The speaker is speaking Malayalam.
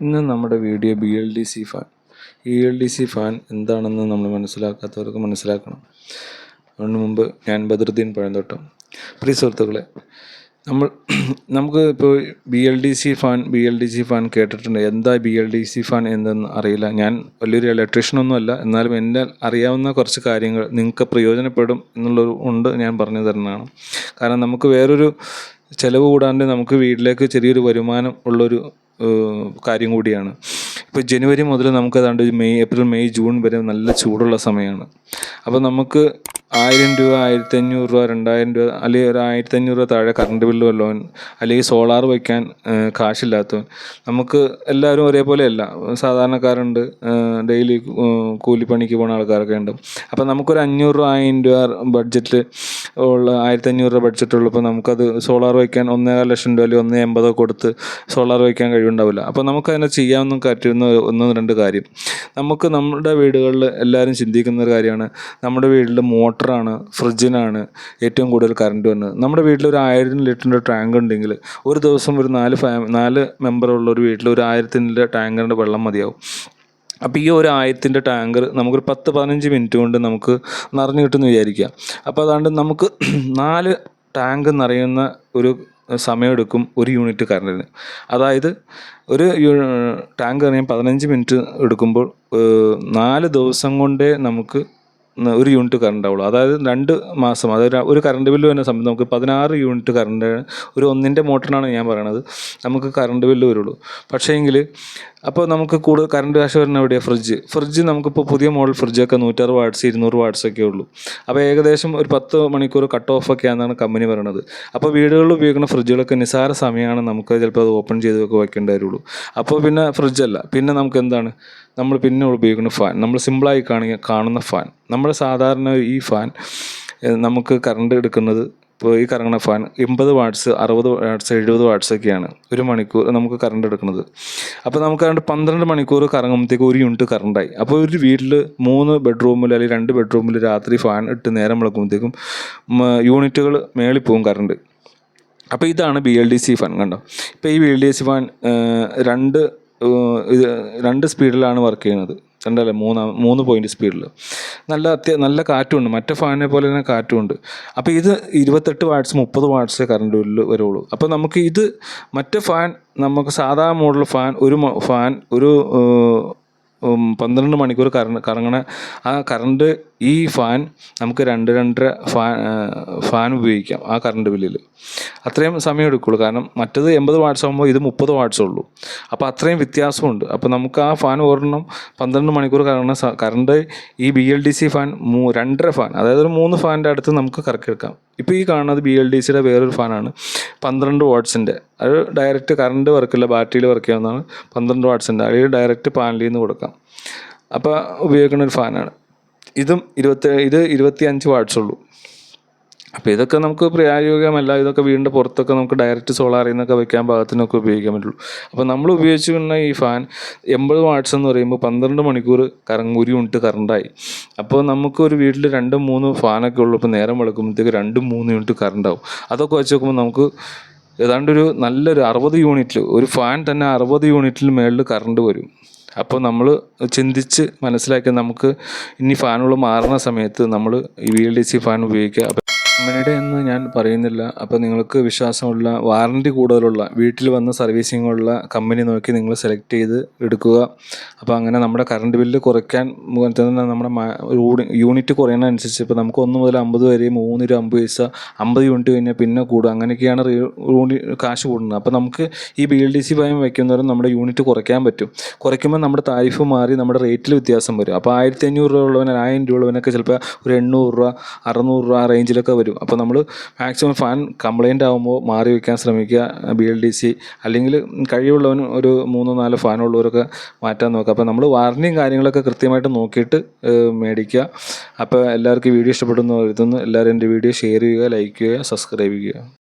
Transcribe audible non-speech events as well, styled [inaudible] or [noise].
ഇന്ന് നമ്മുടെ video B L D C fan E L D C fan എന്താണെന്ന് നമ്മൾ മനസ്സിലാക്കാത്തവർക്ക് മനസ്സിലാക്കണം. അതിന് മുമ്പ് ഞാൻ ബദറുദ്ദീൻ പഴന്തോട്ടം. പ്രിയ സുഹൃത്തുക്കളെ നമ്മൾ [clears throat] നമുക്ക് ഇപ്പോൾ B L D C fan B L D C fan കേട്ടിട്ടുണ്ട്. എന്താ B L D C fan എന്തെന്ന് അറിയില്ല. ഞാൻ വലിയൊരു ഇലക്ട്രീഷ്യനൊന്നും അല്ല. എന്നാലും എന്റെ അറിയാവുന്ന കുറച്ച് കാര്യങ്ങൾ നിങ്ങൾക്ക് പ്രയോജനപ്പെടും എന്നുള്ളൊരു ഉണ്ട് ഞാൻ പറഞ്ഞു തരുന്നതാണ്. കാരണം നമുക്ക് വേറൊരു ചിലവ് കൂടാണ്ട് നമുക്ക് വീട്ടിലേക്ക് ചെറിയൊരു വരുമാനം ഉള്ളൊരു കാര്യം കൂടിയാണ്. ഇപ്പോൾ ജനുവരി മുതൽ നമുക്ക് ഏതാണ്ട് മെയ് ഏപ്രിൽ മെയ് ജൂൺ വരെ നല്ല ചൂടുള്ള സമയമാണ് അപ്പോൾ നമുക്ക് ആയിരം രൂപ ആയിരത്തി അഞ്ഞൂറ് രൂപ രണ്ടായിരം രൂപ അല്ലെങ്കിൽ ഒരു ആയിരത്തി അഞ്ഞൂറ് രൂപ താഴെ കറണ്ട് ബില്ല് വല്ലവൻ അല്ലെങ്കിൽ സോളാർ വയ്ക്കാൻ കാശില്ലാത്തവൻ. നമുക്ക് എല്ലാവരും ഒരേപോലെയല്ല സാധാരണക്കാരുണ്ട് ഡെയിലി കൂലിപ്പണിക്ക് പോകുന്ന ആൾക്കാരൊക്കെ ഉണ്ട്. അപ്പോൾ നമുക്കൊരു അഞ്ഞൂറ് രൂപ ആയിരം രൂപ ബഡ്ജറ്റ് ഉള്ള ആയിരത്തി അഞ്ഞൂറ് രൂപ ബഡ്ജറ്റ് ഉള്ളപ്പോൾ നമുക്കത് സോളാർ വയ്ക്കാൻ ഒന്നേകാൽ ലക്ഷം രൂപ അല്ലെങ്കിൽ ഒന്നേ എൺപതോ കൊടുത്ത് സോളാർ വയ്ക്കാൻ കഴിവുണ്ടാവില്ല. അപ്പോൾ നമുക്കതിനെ ചെയ്യാമെന്ന് കറ്റുന്ന ഒന്ന് രണ്ട് കാര്യം. നമുക്ക് നമ്മുടെ വീടുകളിൽ എല്ലാവരും ചിന്തിക്കുന്ന ഒരു കാര്യമാണ്. നമ്മുടെ വീട്ടിൽ മോട്ടറാണ് ഫ്രിഡ്ജിനാണ് ഏറ്റവും കൂടുതൽ കറണ്ട് വന്നത് നമ്മുടെ വീട്ടിൽ ഒരു ആയിരം ലിറ്ററിന്റെ ടാങ്ക് ഉണ്ടെങ്കിൽ ഒരു ദിവസം ഒരു നാല് ഫാമ നാല് മെമ്പറുള്ള ഒരു വീട്ടിൽ ഒരു ആയിരത്തിന്റെ ടാങ്കറിന്റെ വെള്ളം മതിയാവും. അപ്പോൾ ഈ ഒരു ആയിരത്തിന്റെ ടാങ്കർ നമുക്കൊരു പത്ത് പതിനഞ്ച് മിനിറ്റ് കൊണ്ട് നമുക്ക് നിറഞ്ഞു കിട്ടുമെന്ന് വിചാരിക്കുക. അപ്പോൾ അതാണ്ട് നമുക്ക് [clears throat] നാല് ടാങ്ക് നിറയുന്ന ഒരു സമയമെടുക്കും ഒരു യൂണിറ്റ് കറണ്ടിന് അതായത് ഒരു ടാങ്ക് നിറയാൻ പതിനഞ്ച് മിനിറ്റ് എടുക്കുമ്പോൾ നാല് ദിവസം കൊണ്ടേ നമുക്ക് ഒരു യൂണിറ്റ് കറണ്ട് ആവുള്ളൂ. അതായത് രണ്ട് മാസം അതായത് ഒരു കറണ്ട് ബില്ല് വരുന്ന സമയത്ത് നമുക്ക് പതിനാറ് യൂണിറ്റ് കറണ്ട് ഒരു ഒന്നിന്റെ മോട്ടറിനാണ് ഞാൻ പറയണത്. നമുക്ക് കറണ്ട് ബില്ല് വരുള്ളൂ. പക്ഷേ എങ്കിൽ അപ്പോൾ നമുക്ക് കൂടുതൽ കറണ്ട് കാശ് വരുന്ന എവിടെയാണ് ഫ്രിഡ്ജ് ഫ്രിഡ്ജ് നമുക്കിപ്പോൾ പുതിയ മോഡൽ ഫ്രിഡ്ജൊക്കെ നൂറ്റാറ് വാട്ട്സ് ഇരുന്നൂറ് വാട്ട്സ് ഒക്കെ ഉള്ളൂ. അപ്പോൾ ഏകദേശം ഒരു പത്ത് മണിക്കൂർ കട്ട് ഓഫ് ഒക്കെ ആണെന്നാണ് കമ്പനി പറയണത്. അപ്പോൾ വീടുകളിൽ ഉപയോഗിക്കുന്ന ഫ്രിഡ്ജുകളൊക്കെ നിസാര സമയമാണ്. നമുക്ക് ചിലപ്പോൾ അത് ഓപ്പൺ ചെയ്തൊക്കെ വയ്ക്കേണ്ടി വരുള്ളൂ. അപ്പോൾ പിന്നെ ഫ്രിഡ്ജല്ല പിന്നെ നമുക്ക് എന്താണ്? നമ്മൾ പിന്നെ ഉപയോഗിക്കുന്ന ഫാൻ നമ്മൾ സിമ്പിളായി കാണുക കാണുന്ന ഫാൻ നമ്മൾ സാധാരണ ഈ ഫാൻ നമുക്ക് കറണ്ട് എടുക്കുന്നത് ഇപ്പോൾ ഈ കറങ്ങുന്ന ഫാൻ എൺപത് വാട്ട്സ് അറുപത് വാട്ട്സ് എഴുപത് വാട്ട്സ് ഒക്കെയാണ് ഒരു മണിക്കൂർ നമുക്ക് കറണ്ട് എടുക്കുന്നത്. അപ്പോൾ നമുക്ക് അതുകൊണ്ട് പന്ത്രണ്ട് മണിക്കൂർ കറങ്ങുമ്പോഴത്തേക്ക് ഒരു യൂണിറ്റ് കറണ്ടായി അപ്പോൾ ഒരു വീട്ടിൽ മൂന്ന് ബെഡ്റൂമിൽ അല്ലെങ്കിൽ രണ്ട് ബെഡ്റൂമിൽ രാത്രി ഫാൻ ഇട്ട് നേരം വിളക്കുമ്പോഴത്തേക്കും യൂണിറ്റുകൾ മേളിൽ പോകും കറണ്ട് അപ്പോൾ ഇതാണ് B L D C fan കണ്ടോ? ഇപ്പോൾ ഈ B L D C fan രണ്ട് ഇത് രണ്ട് സ്പീഡിലാണ് വർക്ക് ചെയ്യുന്നത്. രണ്ടല്ല മൂന്ന് മൂന്ന് പോയിന്റ് സ്പീഡിൽ നല്ല അത്യ നല്ല കാറ്റുണ്ട്. മറ്റേ ഫാനിനെ പോലെ തന്നെ കാറ്റുമുണ്ട്. അപ്പോൾ ഇത് ഇരുപത്തെട്ട് വാട്ട്സ് മുപ്പത് വാട്ട്സേ കറണ്ട് ബില്ല് വരുള്ളൂ. അപ്പോൾ നമുക്ക് ഇത് മറ്റേ ഫാൻ നമുക്ക് സാധാ മോഡൽ ഫാൻ ഒരു ഫാൻ ഒരു പന്ത്രണ്ട് മണിക്കൂർ കറ കറങ്ങണ ആ കറണ്ട് ഈ ഫാൻ നമുക്ക് രണ്ട് രണ്ടര ഫാൻ ഫാൻ ഉപയോഗിക്കാം ആ കറണ്ട് ബില്ലിൽ. അത്രയും സമയം എടുക്കുള്ളൂ. കാരണം മറ്റത് എൺപത് വാട്ട്സ് ആകുമ്പോൾ ഇത് മുപ്പത് വാട്ട്സ് ഉള്ളൂ. അപ്പോൾ അത്രയും വ്യത്യാസമുണ്ട്. അപ്പോൾ നമുക്ക് ആ ഫാൻ ഒരെണ്ണം പന്ത്രണ്ട് മണിക്കൂർ കറങ്ങണ കറണ്ട് ഈ B L D C fan മൂ രണ്ടര ഫാൻ അതായത് ഒരു മൂന്ന് ഫാനിന്റെ അടുത്ത് നമുക്ക് കറക്കിയെടുക്കാം ഇപ്പോൾ ഈ കാണുന്നത് ബി എൽ ഡി സിയുടെ വേറൊരു ഫാനാണ്. പന്ത്രണ്ട് വാട്ട്സിന്റെ അത് ഡയറക്റ്റ് കറണ്ട് വർക്കില്ല ബാറ്ററിയിൽ വർക്ക് ചെയ്യാവുന്നതാണ് പന്ത്രണ്ട് വാട്ട്സിന്റെ അതിൽ ഡയറക്റ്റ് പാനലിൽ നിന്ന് കൊടുക്കാം. അപ്പോൾ ഉപയോഗിക്കുന്ന ഒരു ഫാനാണ്. ഇതും ഇരുപത്തി ഇത് ഇരുപത്തി അഞ്ച് വാട്ട്സ് ഉള്ളൂ. അപ്പോൾ ഇതൊക്കെ നമുക്ക് പ്രായോഗികമല്ല ഇതൊക്കെ വീടിന്റെ പുറത്തൊക്കെ നമുക്ക് ഡയറക്റ്റ് സോളാറിൽ നിന്നൊക്കെ വെക്കാൻ പാകത്തിനൊക്കെ ഉപയോഗിക്കാൻ പറ്റുള്ളൂ. അപ്പോൾ നമ്മൾ ഉപയോഗിച്ചിരുന്ന ഈ ഫാൻ എൺപത് വാട്ട്സ് എന്ന് പറയുമ്പോൾ പന്ത്രണ്ട് മണിക്കൂർ കറങ്ങ് ഒരു യൂണിറ്റ് കറണ്ടായി അപ്പോൾ നമുക്ക് ഒരു വീട്ടിൽ രണ്ടും മൂന്ന് ഫാനൊക്കെ ഉള്ളൂ ഇപ്പോൾ നേരം വെളുക്കുമ്പോഴത്തേക്ക് രണ്ടും മൂന്ന് യൂണിറ്റ് കറണ്ടാവും അതൊക്കെ വെച്ച് നോക്കുമ്പോൾ നമുക്ക് ഏതാണ്ട് ഒരു നല്ലൊരു അറുപത് യൂണിറ്റിൽ ഒരു ഫാൻ തന്നെ അറുപത് യൂണിറ്റിൽ മേളിൽ കറണ്ട് വരും. അപ്പോൾ നമ്മൾ ചിന്തിച്ച് മനസ്സിലാക്കി നമുക്ക് ഇനി ഫാനുകൾ മാറുന്ന സമയത്ത് നമ്മൾ ഈ V L D C fan ഉപയോഗിക്കുക. കമ്പനിയുടെ എന്ന് ഞാൻ പറയുന്നില്ല. അപ്പോൾ നിങ്ങൾക്ക് വിശ്വാസമുള്ള വാറണ്ടി കൂടുതലുള്ള വീട്ടിൽ വന്ന് സർവീസിംഗ് ഉള്ള കമ്പനി നോക്കി നിങ്ങൾ സെലക്ട് ചെയ്ത് എടുക്കുക. അപ്പോൾ അങ്ങനെ നമ്മുടെ കറണ്ട് ബില്ല് കുറയ്ക്കാൻ തന്നെ നമ്മുടെ യൂണിറ്റ് കുറയുന്നതനുസരിച്ച് ഇപ്പോൾ നമുക്ക് ഒന്ന് മുതൽ അമ്പത് വരെ മൂന്ന് രൂപ അമ്പത് പൈസ അമ്പത് യൂണിറ്റ് കഴിഞ്ഞാൽ പിന്നെ കൂടും അങ്ങനെയൊക്കെയാണ് കാശ് കൂടുന്നത്. അപ്പോൾ നമുക്ക് ഈ ബി എൽ ഡി സി ഭയം വയ്ക്കുന്നവരും നമ്മുടെ യൂണിറ്റ് കുറയ്ക്കാൻ പറ്റും. കുറയ്ക്കുമ്പോൾ നമ്മുടെ താരിഫ് മാറി നമ്മുടെ റേറ്റിൽ വ്യത്യാസം വരും. അപ്പോൾ ആയിരത്തി അഞ്ഞൂറ് രൂപ ഉള്ളവൻ ആയിരം രൂപ ഉള്ളവനൊക്കെ ചിലപ്പോൾ ഒരു എണ്ണൂറ് രൂപ അറുന്നൂറ് രൂപ റേഞ്ചിലൊക്കെ വരും. അപ്പോൾ നമ്മൾ മാക്സിമം ഫാൻ കംപ്ലൈന്റ് ആകുമ്പോൾ മാറി വയ്ക്കാൻ ശ്രമിക്കുക. ബി എൽ ഡി സി അല്ലെങ്കിൽ കഴിവുള്ളവൻ ഒരു മൂന്നോ നാലോ ഫാനുള്ളവരൊക്കെ മാറ്റാൻ നോക്കുക. അപ്പോൾ നമ്മൾ വാറണ്ടിയും കാര്യങ്ങളൊക്കെ കൃത്യമായിട്ട് നോക്കിയിട്ട് മേടിക്കുക. അപ്പോൾ എല്ലാവർക്കും വീഡിയോ ഇഷ്ടപ്പെടുന്നു കരുതുന്നു. എല്ലാവരും എന്റെ വീഡിയോ ഷെയർ ചെയ്യുക ലൈക്ക് ചെയ്യുക സബ്സ്ക്രൈബ് ചെയ്യുക.